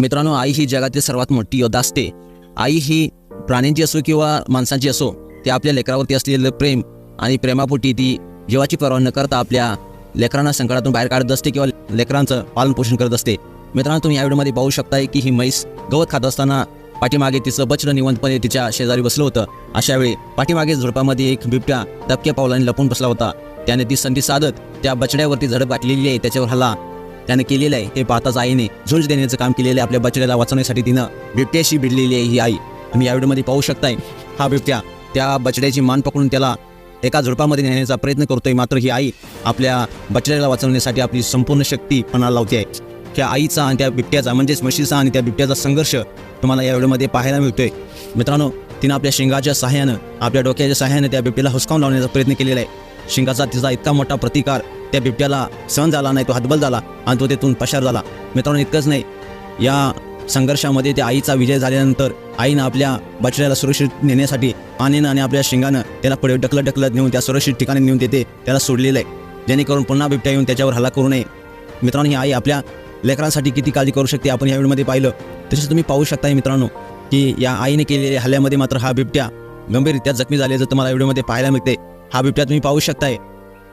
मित्रांनो आई ही जगातील सर्वात मोठी योद्धा असते आई ही प्राण्यांची असो किंवा माणसांची असो ते आपल्या लेकरावरती असलेलं प्रेम आणि प्रेमापोटी ती जीवाची पर्वा न करता आपल्या लेकरांना संकटातून बाहेर काढत असते किंवा लेकरांचं पालन पोषण करत असते. मित्रांनो तुम्ही या व्हिडिओमध्ये पाहू शकताय की ही म्हैस गवत खात असताना पाठीमागे तिचं बचडं निवंतपणे तिच्या शेजारी बसलं होतं. अशा वेळी पाठीमागे झुडपामध्ये एक बिबट्या दबक्या पावलाने लपून बसला होता. त्याने ती संधी साधत त्या बछड्यावरती झडप गाठलेली आहे. त्याच्यावर हल्ला त्याने केलेलं आहे. हे पाहताच आईने झुंज देण्याचं काम केलेलं आहे आपल्या बछड्याला वाचवण्यासाठी तिनं. बिबट्याशी भिडलेली आहे ही आई. तुम्ही या व्हिडिओमध्ये पाहू शकताय. हा बिबट्या त्या बछड्याची मान पकडून त्याला एका झुडपामध्ये नेण्याचा प्रयत्न करतोय. मात्र ही आई आपल्या बछड्याला वाचवण्यासाठी आपली संपूर्ण शक्ती पणाला लावते आहे. त्या आईचा आणि त्या बिबट्याचा म्हणजेच म्हशीचा आणि त्या बिबट्याचा संघर्ष तुम्हाला या व्हिडिओमध्ये पाहायला मिळतोय. मित्रांनो तिनं आपल्या शिंगाच्या सहाय्यानं आपल्या डोक्याच्या सहाय्यानं त्या बिबट्याला हुसकावून लावण्याचा प्रयत्न केलेला आहे. शिंगाचा तिचा इतका मोठा प्रतिकार त्या बिबट्याला सहन झाला नाही तो हतबल झाला आणि तो तेथून पशार झाला. मित्रांनो इतकंच नाही. या संघर्षामध्ये त्या आईचा विजय झाल्यानंतर आईनं आपल्या बछड्याला सुरक्षित नेण्यासाठी पाण्यानं आणि आपल्या शिंगानं त्याला पुढे ढकलत ढकलत नेऊन त्या सुरक्षित ठिकाणी नेऊन देते त्याला सोडलेलं आहे जेणेकरून पुन्हा बिबट्या येऊन त्याच्यावर हल्ला करू नये. मित्रांनो ही आई आपल्या लेकरांसाठी किती काळजी करू शकते आपण या व्हिडिओमध्ये पाहिलं. तसेच तुम्ही पाहू शकताय मित्रांनो की या आईने केलेल्या हल्ल्यामध्ये मात्र हा बिबट्या गंभीररित्या जखमी झाल्याचं तुम्हाला व्हिडिओमध्ये पाहायला मिळते हा बिबट्या तुम्ही पाहू शकताय.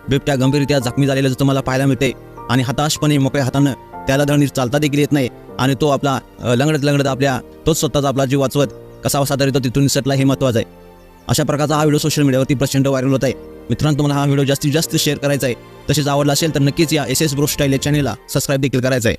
बिबट्या गंभीररित्या जखमी झालेल्याचं तुम्हाला पाहायला मिळते आणि हताशपणे मोकळ्या हातानं त्याला धड चालता देखील येत नाही. आणि तो आपला लंगडत लंगडत आपल्या तोच स्वतःचा आपला जीव वाचवत कसा वसा तरी तो तिथून निसटला हे महत्त्वाचं आहे. अशा प्रकारचा हा व्हिडिओ सोशल मीडियावरती प्रचंड व्हायरल होत आहे. मित्रांनो तुम्हाला हा व्हिडिओ जास्तीत जास्त शेअर करायचा आहे. तसेच आवडला असेल तर नक्कीच या एस एस ब्रो स्टाईल या चॅनेलला सबस्क्राईब देखील करायचं आहे.